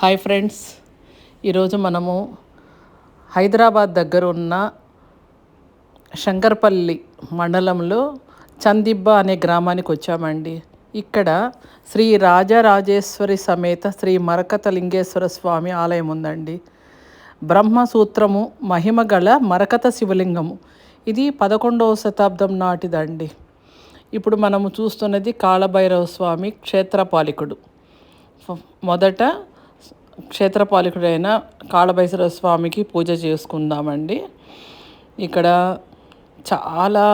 Hi friends. ఈరోజు మనము హైదరాబాద్ దగ్గర ఉన్న శంకర్పల్లి మండలంలో చందిబ్బ అనే గ్రామానికి వచ్చామండి. ఇక్కడ శ్రీ రాజరాజేశ్వరి సమేత శ్రీ మరకత లింగేశ్వర స్వామి ఆలయం ఉందండి. బ్రహ్మసూత్రము మహిమ గల మరకత శివలింగము. ఇది పదకొండవ శతాబ్దం నాటిదండి. ఇప్పుడు మనము చూస్తున్నది కాళభైరవ స్వామి క్షేత్రపాలికుడు. మొదట క్షేత్రపాలకుడైన కాళభైశ్వర స్వామికి పూజ చేసుకుందామండి. ఇక్కడ చాలా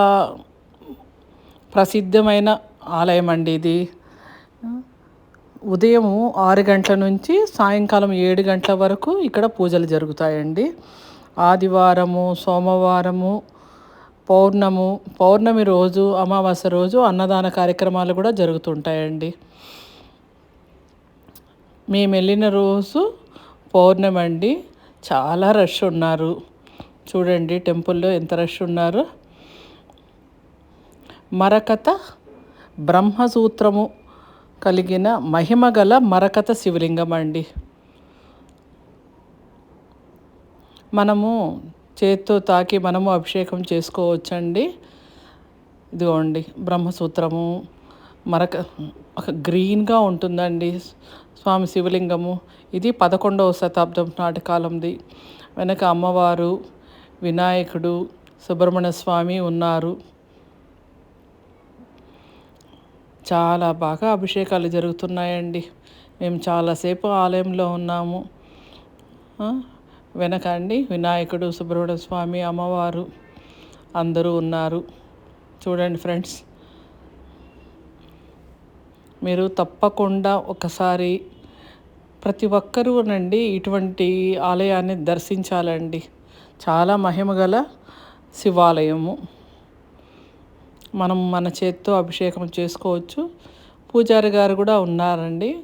ప్రసిద్ధమైన ఆలయం అండి ఇది. ఉదయం ఆరు గంటల నుంచి సాయంకాలం ఏడు గంటల వరకు ఇక్కడ పూజలు జరుగుతాయండి. ఆదివారము సోమవారము పౌర్ణము పౌర్ణమి రోజు అమావాస్య రోజు అన్నదాన కార్యక్రమాలు కూడా జరుగుతుంటాయండి. మేము వెళ్ళిన రోజు పౌర్ణమి అండి. చాలా రష్ ఉన్నారు. చూడండి టెంపుల్లో ఎంత రష్ ఉన్నారు. మరకథ బ్రహ్మసూత్రము కలిగిన మహిమ గల మరకథ శివలింగం అండి. మనము చేత్తో తాకి మనము అభిషేకం చేసుకోవచ్చండి. ఇదిగోండి బ్రహ్మసూత్రము. మరక ఒక గ్రీన్గా ఉంటుందండి స్వామి శివలింగము. ఇది పదకొండవ శతాబ్దం నాటి కాలంది. వెనక అమ్మవారు వినాయకుడు సుబ్రహ్మణ్య స్వామి ఉన్నారు. చాలా బాగా అభిషేకాలు జరుగుతున్నాయండి. మేము చాలాసేపు ఆలయంలో ఉన్నాము. వెనక అండి వినాయకుడు సుబ్రహ్మణ్య స్వామి అమ్మవారు అందరూ ఉన్నారు. చూడండి ఫ్రెండ్స్. మీరు తప్పకుండా ఒకసారి ప్రతి ఒక్కరూ నండి ఇటువంటి ఆలయాన్ని దర్శించాలండి. చాలా మహిమగల శివాలయము. మనం మన చేత్తో అభిషేకం చేసుకోవచ్చు. పూజారి గారు కూడా ఉన్నారండి.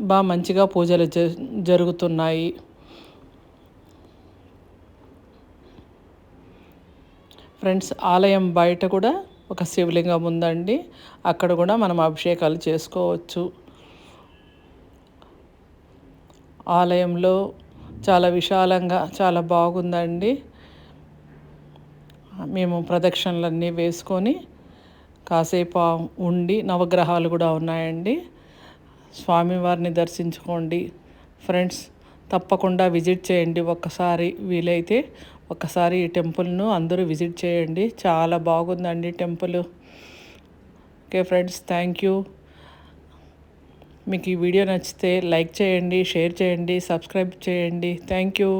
బాగా మంచిగా పూజలు జ జరుగుతున్నాయి. ఫ్రెండ్స్ ఆలయం బయట కూడా ఒక శివలింగం ఉందండి. అక్కడ కూడా మనం అభిషేకాలు చేసుకోవచ్చు. ఆలయంలో చాలా విశాలంగా చాలా బాగుందండి. మేము ప్రదక్షిణలన్నీ వేసుకొని కాసేపు ఉండి నవగ్రహాలు కూడా ఉన్నాయండి. స్వామివారిని దర్శించుకోండి. ఫ్రెండ్స్ తప్పకుండా విజిట్ చేయండి ఒక్కసారి వీలైతే. ఒకసారి ఈ టెంపుల్ను అందరూ విజిట్ చేయండి. చాలా బాగుందండి temple. Okay friends thank you. మీకు ఈ వీడియో నచ్చితే లైక్ చేయండి షేర్ చేయండి సబ్స్క్రైబ్ చేయండి. Thank you.